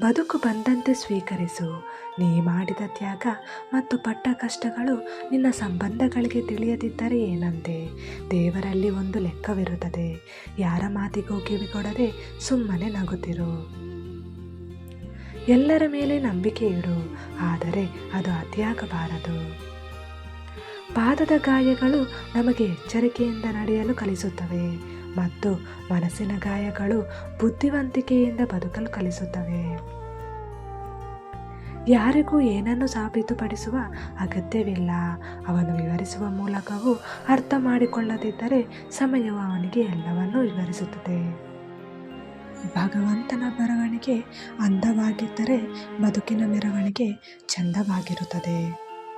ಬದುಕು ಬಂದಂತೆ ಸ್ವೀಕರಿಸು. ನೀ ಮಾಡಿದ ತ್ಯಾಗ ಮತ್ತು ಪಟ್ಟ ಕಷ್ಟಗಳು ನಿನ್ನ ಸಂಬಂಧಗಳಿಗೆ ತಿಳಿಯದಿದ್ದರೆ ಏನಂತೆ? ದೇವರಲ್ಲಿ ಒಂದು ಲೆಕ್ಕವಿರುತ್ತದೆ. ಯಾರ ಮಾತಿಗೂ ಕಿವಿಗೊಡದೆ ಸುಮ್ಮನೆ ನಗುತ್ತಿರು. ಎಲ್ಲರ ಮೇಲೆ ನಂಬಿಕೆ ಇಡು ಆದರೆ ಅದು ಅತಿಯಾಗಬಾರದು. ಪಾದದ ಗಾಯಗಳು ನಮಗೆ ಎಚ್ಚರಿಕೆಯಿಂದ ನಡೆಯಲು ಕಲಿಸುತ್ತವೆ. ಮತ್ತು ಮನಸ್ಸಿನ ಗಾಯಗಳು ಬುದ್ಧಿವಂತಿಕೆಯಿಂದ ಬದುಕಲು ಕಲಿಸುತ್ತವೆ ಯಾರಿಗೂ ಏನನ್ನು ಸಾಬೀತುಪಡಿಸುವ ಅಗತ್ಯವಿಲ್ಲ. ಅವನು ವಿವರಿಸುವ ಮೂಲಕವೂ ಅರ್ಥ ಮಾಡಿಕೊಳ್ಳದಿದ್ದರೆ ಸಮಯವು ಅವನಿಗೆ ಎಲ್ಲವನ್ನೂ ವಿವರಿಸುತ್ತದೆ. ಭಗವಂತನ ಬರವಣಿಗೆ ಅಂದವಾಗಿದ್ದರೆ ಬದುಕಿನ ಮೆರವಣಿಗೆ ಚಂದವಾಗಿರುತ್ತದೆ